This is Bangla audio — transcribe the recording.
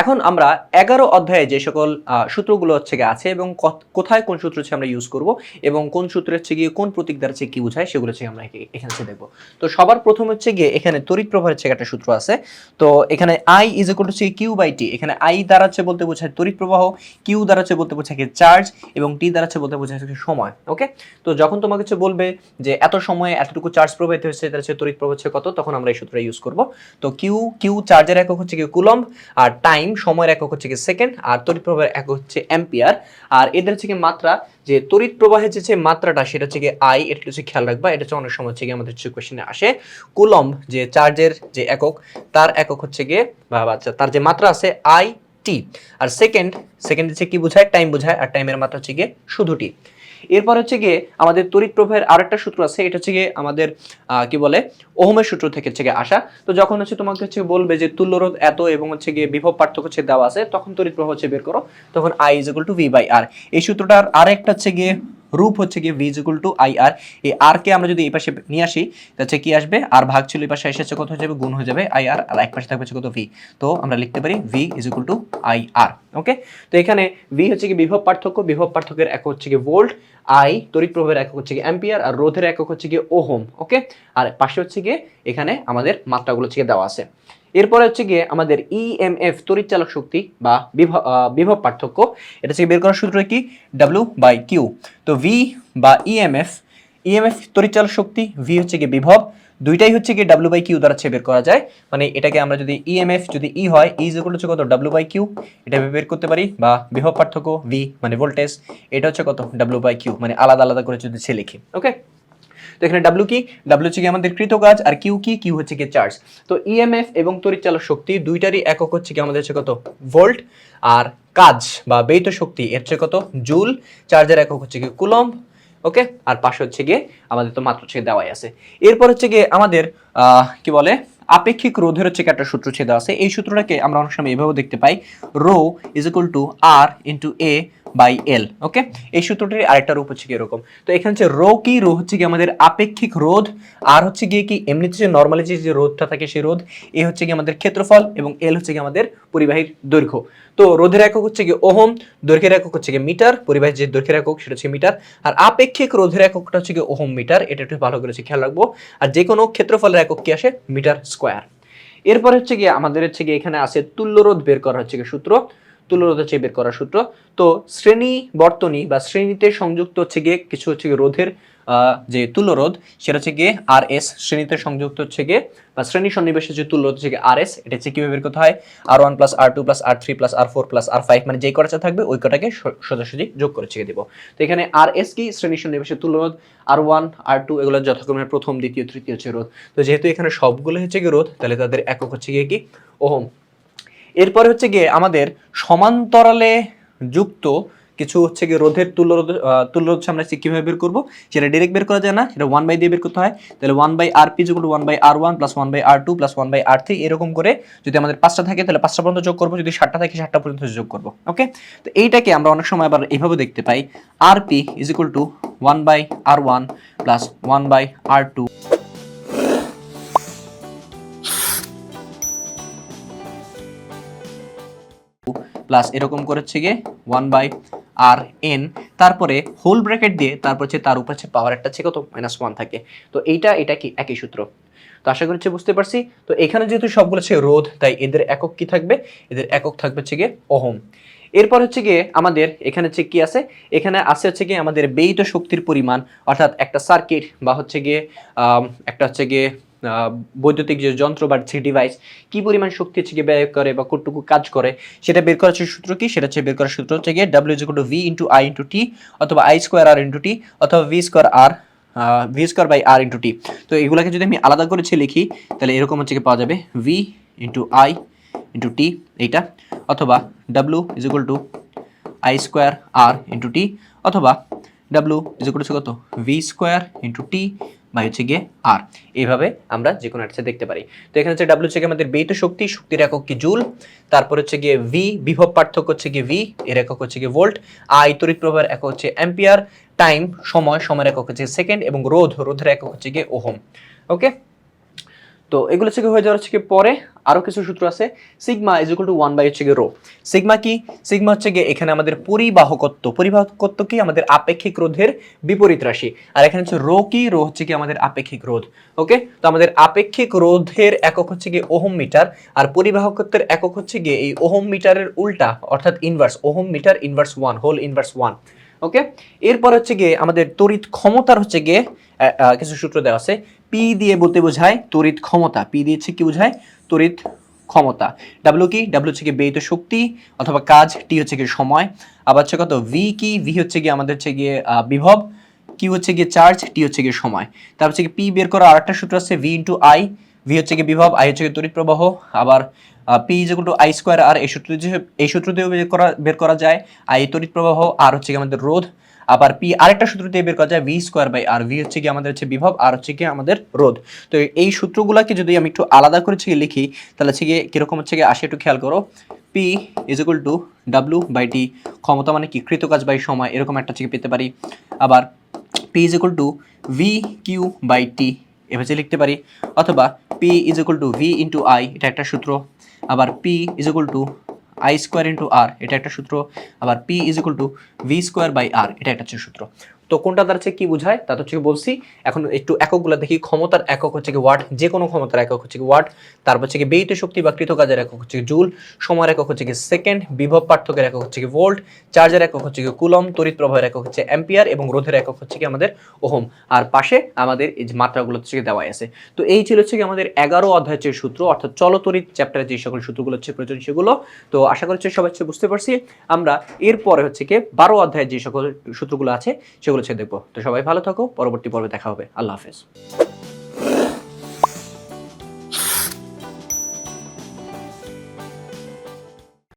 এখন আমরা এগারো অধ্যায়ে যে সকল সূত্রগুলো হচ্ছে গিয়ে আছে এবং কোথায় কোন সূত্র হচ্ছে আমরা ইউজ করব এবং কোন সূত্র হচ্ছে গিয়ে কোন প্রতীক দ্বারা হচ্ছে কি বোঝায় সেগুলো হচ্ছে আমরা এখে- এখানে হচ্ছে দেখব। তো সবার প্রথম হচ্ছে গিয়ে এখানে তড়িৎ প্রবাহের হচ্ছে একটা সূত্র আছে। তো এখানে I is equal to Q by T এখানে আই দ্বারা হচ্ছে বলতে বোঝায় তড়িৎ প্রবাহ কিউ দ্বারা হচ্ছে বলতে বোঝায় চার্জ এবং টি দ্বারা হচ্ছে বলতে বোঝায় সময় ওকে তো যখন তোমাকে হচ্ছে বলবে যে এত সময়ে এতটুকু চার্জ প্রবাহিত হচ্ছে, তাহলে হচ্ছে তড়িৎ প্রবাহ হচ্ছে কত? তখন আমরা এই সূত্রটা ইউজ করব। তো কিউ কিউ চার্জের একক হচ্ছে কি কুলম্ব আর টাইম সময়ের একক হচ্ছে কি সেকেন্ড আর তড়িৎ প্রবাহের একক হচ্ছে অ্যাম্পিয়ার আর এদের হচ্ছে কি মাত্রা, যে তড়িৎ প্রবাহের যে মাত্রাটা, সেটা হচ্ছে কি আই এটা হচ্ছে খেয়াল রাখবা, এটা হচ্ছে অনেক সময় হচ্ছে কি আমাদের হচ্ছে কোয়েশ্চেনে আসে। কুলম্ব যে চার্জের যে একক, তার একক হচ্ছে গিয়ে, বা আচ্ছা তার যে মাত্রা আছে আই টি আর সেকেন্ড সেকেন্ড হচ্ছে কি বোঝায়? টাইম বোঝায়, আর টাইমের মাত্রা হচ্ছে গিয়ে শুধু টি এরপর হচ্ছে গিয়ে আমাদের তড়িৎ প্রবাহের আরেকটা সূত্র আছে, এটা হচ্ছে গিয়ে আমাদের কি বলে, ওহমের সূত্র থেকে হচ্ছে আসা। তো যখন হচ্ছে তোমাকে হচ্ছে বলবে যে তুল্যরোধ এত এবং হচ্ছে গিয়ে বিভব পার্থক্য হচ্ছে দেওয়া আছে, তখন তড়িৎ প্রবাহ হচ্ছে বের করো। তখন I is to V by R এই সূত্রটার আরেকটা হচ্ছে গিয়ে রূপ হচ্ছে গিয়ে V equal to I R এই আর কে আমরা যদি এই পাশে নিয়ে আসি, তাহলে কি আসবে? আর ভাগ ছিল এই পাশে, এসেছে কত হয়ে যাবে? গুণ হয়ে যাবে আই আর আর এক পাশে থাকবে কত ভি তো আমরা লিখতে পারি V is equal to I R okay তো এখানে ভি হচ্ছে কি বিভব পার্থক্য, বিভব পার্থক্যের একক হচ্ছে কি ভোল্ট আই তড়িৎ প্রবাহের একক হচ্ছে কি অ্যাম্পিয়ার, আর রোধের একক হচ্ছে কি ওহম ওকে আর পাশে হচ্ছে গিয়ে এখানে আমাদের মাত্রাগুলো হচ্ছে দেওয়া আছে। এরপরে হচ্ছে গিয়ে আমাদের ইএমএফ তড়িৎ চালক শক্তি বা বিভব পার্থক্য। এটা হচ্ছে বের করার সূত্র কি? ডাব্লিউ বাই কিউ তো ভি বা E ইএমএফ ইএমএফ তড়িৎ চালক শক্তি ভি হচ্ছে গিয়ে বিভব। দুইটাই হচ্ছে গিয়ে ডাব্লিউ বাই কিউ দ্বারা বের করা যায়। মানে এটাকে আমরা যদি ইএমএফ যদি ই হয় ই ইকুয়াল হচ্ছে কত? ডাব্লিউ বাই কিউ এটা বের করতে পারি। বা বিভব পার্থক্য ভি মানে ভোল্টেজ এটা হচ্ছে কত? ডাব্লিউ বাই কিউ মানে আলাদা আলাদা করে যদি সে লিখি। ওকে তো এখানে ডাব্লিউ কি? ডাব্লিউ হচ্ছে কি আমাদের কৃত কাজ আর কিউ কি? কিউ হচ্ছে কি চার্জ তো ইএমএফ এবং তড়িৎ চালক শক্তি দুইটারই একক হচ্ছে কি আমাদের হচ্ছে কত? ভোল্ট আর কাজ বা ব্যয়িত শক্তি, এর হচ্ছে কত? জুল চার্জের একক হচ্ছে কি কুলম্ব ওকে আর পাশে হচ্ছে গিয়ে আমাদের তো মাত্র হচ্ছে দেওয়াই আছে। এরপর হচ্ছে গিয়ে আমাদের কি বলে? আপেক্ষিক রোধের হচ্ছে একটা সূত্র ছেদা আছে। এই সূত্রটাকে আমরা অনেক সময় এভাবেও দেখতে পাই। Rho is equal to R into A by L, okay? এই সূত্রটির আরেকটা রূপ হচ্ছে কি এরকম? তো এখানে হচ্ছে রো কি? রো হচ্ছে কি আমাদের আপেক্ষিক রোধ, আর হচ্ছে গিয়ে কি এমনিতে যে নর্মালি যে রোধটা থাকে সেই রোধ, এ হচ্ছে কি আমাদের ক্ষেত্রফল এবং এল হচ্ছে কি আমাদের পরিবাহীর দৈর্ঘ্য। তো রোধের একক হচ্ছে কি ওহম, দৈর্ঘ্যের একক হচ্ছে কি মিটার, পরিবাহীর যে দৈর্ঘ্যের একক সেটা হচ্ছে মিটার, আর আপেক্ষিক রোধের এককটা হচ্ছে কি ওহম মিটার, এটা একটু ভালো করে খেয়াল রাখব। আর যে কোনো ক্ষেত্রফলের একক কি আসে? Metre square. এরপর হচ্ছে গিয়ে আমাদের হচ্ছে গিয়ে এখানে আছে তুল্যরোধ বের করা হচ্ছে গিয়ে সূত্র। তুল্যরোধ হচ্ছে বের করার সূত্র। তো শ্রেণি বর্তনী বা শ্রেণীতে সংযুক্ত হচ্ছে গিয়ে কিছু হচ্ছে গিয়ে রোধের যে তুল্যরোধ, সেটা হচ্ছে গিয়ে আর এস শ্রেণীতে সংযুক্ত হচ্ছে গিয়ে, বা শ্রেণি সন্নিবেশের যে তুল্যরোধ হচ্ছে গিয়ে আর এস এটা হচ্ছে কীভাবে বের করতে হয়? R one plus R two plus R three plus R four plus R five মানে যেই কটাটা থাকবে, ওই কটাকে সোজাসুজি যোগ করে ছেড়ে দিব। তো এখানে আর এস কি? শ্রেণি সন্নিবেশের তুল্যরোধ, আর ওয়ান, আর টু, এগুলো যথাক্রমে প্রথম, দ্বিতীয়, তৃতীয় হচ্ছে রোধ। তো যেহেতু এখানে সবগুলো হচ্ছে গিয়ে রোধ, তাহলে তাদের একক হচ্ছে গিয়ে কি? ওহম। এরপরে হচ্ছে গিয়ে আমাদের সমান্তরালে যুক্ত কিছু হচ্ছে গিয়ে রোধের তুল্য রোধ তুল্য রোধ আমরা কীভাবে বের করব? সেটা ডিরেক্ট বের করা যায় না, সেটা ওয়ান বাই দিয়ে বের করতে হয়। তাহলে ওয়ান বাই আর পি যেগুলো one by R one plus one by R two plus one by R three এরকম করে যদি আমাদের পাঁচটা থাকে, তাহলে পাঁচটা পর্যন্ত যোগ করব। যদি সাতটা থাকে, সাতটা পর্যন্ত যোগ করব ওকে তো এইটাকে আমরা অনেক সময় আবার এইভাবে দেখতে পাই। R P is equal to one by R one plus one by R two plus এরকম করে হচ্ছে গিয়ে ওয়ান বাই আর এন তারপরে হোল ব্র্যাকেট দিয়ে তারপর হচ্ছে তার উপর হচ্ছে পাওয়ার একটা কত? মাইনাস ওয়ান থাকে। তো এইটা, এটা কি? একই সূত্র। তো আশা করি হচ্ছে বুঝতে পারছি। তো এখানে যেহেতু সবগুলো হচ্ছে রোধ, তাই এদের একক কি থাকবে? এদের একক থাকবে হচ্ছে গিয়ে ওহম। এরপর হচ্ছে গিয়ে আমাদের এখানে হচ্ছে কি আছে? এখানে আছে হচ্ছে গিয়ে আমাদের ব্যয়িত শক্তির পরিমাণ, অর্থাৎ একটা সার্কিট বা হচ্ছে গিয়ে একটা হচ্ছে গিয়ে বৈদ্যুতিক যে যন্ত্র বা ডিভাইস কি পরিমাণ শক্তি হচ্ছে ব্যয় করে বা কতটুকু কাজ করে, সেটা বের করার সূত্র কি? সেটা হচ্ছে বের করার সূত্র হচ্ছে গিয়ে W is to V into I into T অথবা I square R into T অথবা V square R V square by R into T তো এগুলোকে যদি আমি আলাদা করেছি লিখি, তাহলে এরকম হচ্ছে কি পাওয়া যাবে V into I into T এইটা, অথবা W is equal to I square R into T অথবা ডাব্লিউ ইজ ইকুয়াল টু কত? V square into T by হচ্ছে গিয়ে আর এইভাবে আমরা যে কোনো একটা দেখতে পারি। তো এখানে হচ্ছে ডাব্লিউ হচ্ছে আমাদের ব্যয়িত শক্তি, শক্তির একক কি জুল। তারপর হচ্ছে গিয়ে ভি বিভব পার্থক্য হচ্ছে গিয়ে ভি এর একক হচ্ছে গিয়ে ভোল্ট আই তড়িৎ প্রবাহের একক হচ্ছে অ্যাম্পিয়ার টাইম সময়, সময়ের একক হচ্ছে সেকেন্ড এবং রোধ, রোধের একক হচ্ছে গিয়ে ওহম। ওকে তো এগুলো থেকে হয়ে যাওয়ার হচ্ছে কি পরে আরও কিছু সূত্র আছে। Sigma is equal to one by হচ্ছে গিয়ে রো। সিগমা কি? সিগমা হচ্ছে গিয়ে এখানে আমাদের পরিবাহকত্ব। পরিবাহকত্ব কি? আমাদের আপেক্ষিক রোধের বিপরীত রাশি। আর এখানে হচ্ছে রো কি? রো হচ্ছে কি আমাদের আপেক্ষিক রোধ। ওকে? তো আমাদের আপেক্ষিক রোধের একক হচ্ছে গিয়ে ওহম মিটার। আর পরিবাহকত্বের একক হচ্ছে গিয়ে এই ওহম মিটারের উল্টা, অর্থাৎ inverse ohm metre inverse one whole inverse one okay? এরপর হচ্ছে গিয়ে আমাদের তড়িৎ ক্ষমতার হচ্ছে গিয়ে কিছু সূত্র দেওয়া আছে। পি দিয়ে বলতে বোঝায় তড়িৎ ক্ষমতা। পি দিয়ে হচ্ছে কি বোঝায়? তড়িৎ ক্ষমতা। ডাব্লিউ কি? ডাব্লিউ হচ্ছে কি ব্যয়িত শক্তি অথবা কাজ টি হচ্ছে কি সময়। আবার হচ্ছে কত? ভি কি? ভি হচ্ছে গিয়ে আমাদের হচ্ছে গিয়ে বিভব। কি হচ্ছে গিয়ে চার্জ টি হচ্ছে গিয়ে সময়। তারপর হচ্ছে কি পি বের করা আরেকটা সূত্র আছে ভি ইন্টু আই ভি হচ্ছে গিয়ে বিভব আই হচ্ছে গিয়ে তড়িৎ প্রবাহ। আবার P is to I square R এই সূত্র দিয়ে এই সূত্র দিয়েও বের করা বের করা যায়। আই তড়িৎ প্রবাহ, আর হচ্ছে গিয়ে আমাদের রোধ। আবার পি আরেকটা সূত্র দিয়ে বের করা যায় V square by R V হচ্ছে কি আমাদের হচ্ছে বিভব, আর হচ্ছে কি আমাদের রোধ। তো এই সূত্রগুলোকে যদি আমি একটু আলাদা করে হচ্ছে লিখি, তাহলে হচ্ছে গিয়ে কীরকম হচ্ছে গিয়ে আসে একটু খেয়াল করো। P is equal to W by T ক্ষমতা মানে কি? কৃতকাজ বাই সময়, এরকম একটা হচ্ছে পেতে পারি। আবার P is equal to V Q by T এভাবে লিখতে পারি। অথবা P is equal to V into I এটা একটা সূত্র। আবার P is equal to I square into R এটা একটা সূত্র, আবার P is equal to V square by R এটা একটা হচ্ছে সূত্র। তো কোনটা দ্বারা কি বোঝায় তা তো হচ্ছে বলছি এখন একটু এককগুলো দেখি ক্ষমতার একক হচ্ছে কি ওয়াট যে কোনো ক্ষমতার একক হচ্ছে কি ওয়াট তারপর হচ্ছে কি ব্যয়িত শক্তি বা কৃতকাজের একক হচ্ছে কি জুল সময়ের একক হচ্ছে কি সেকেন্ড বিভব পার্থক্যের একক হচ্ছে কি ভোল্ট চার্জের একক হচ্ছে কি কুলম তড়িৎ প্রবাহের একক হচ্ছে অ্যাম্পিয়ার এবং রোধের একক হচ্ছে কি আমাদের ওহম আর পাশে আমাদের এই মাত্রাগুলো হচ্ছে কি দেওয়া আছে তো এই ছিল হচ্ছে কি আমাদের এগারো অধ্যায়ের সূত্র অর্থাৎ চলতরিত চ্যাপ্টারে যে সকল সূত্রগুলো হচ্ছে প্রয়োজন সেগুলো তো আশা করছি সবাই বুঝতে পারছি আমরা এরপরে হচ্ছে কি বারো অধ্যায়ের যে সকল সূত্রগুলো আছে সেগুলো হচ্ছে দেখব। তো সবাই ভালো থাকো পরবর্তী পর্বে দেখা হবে। আল্লাহ হাফেজ।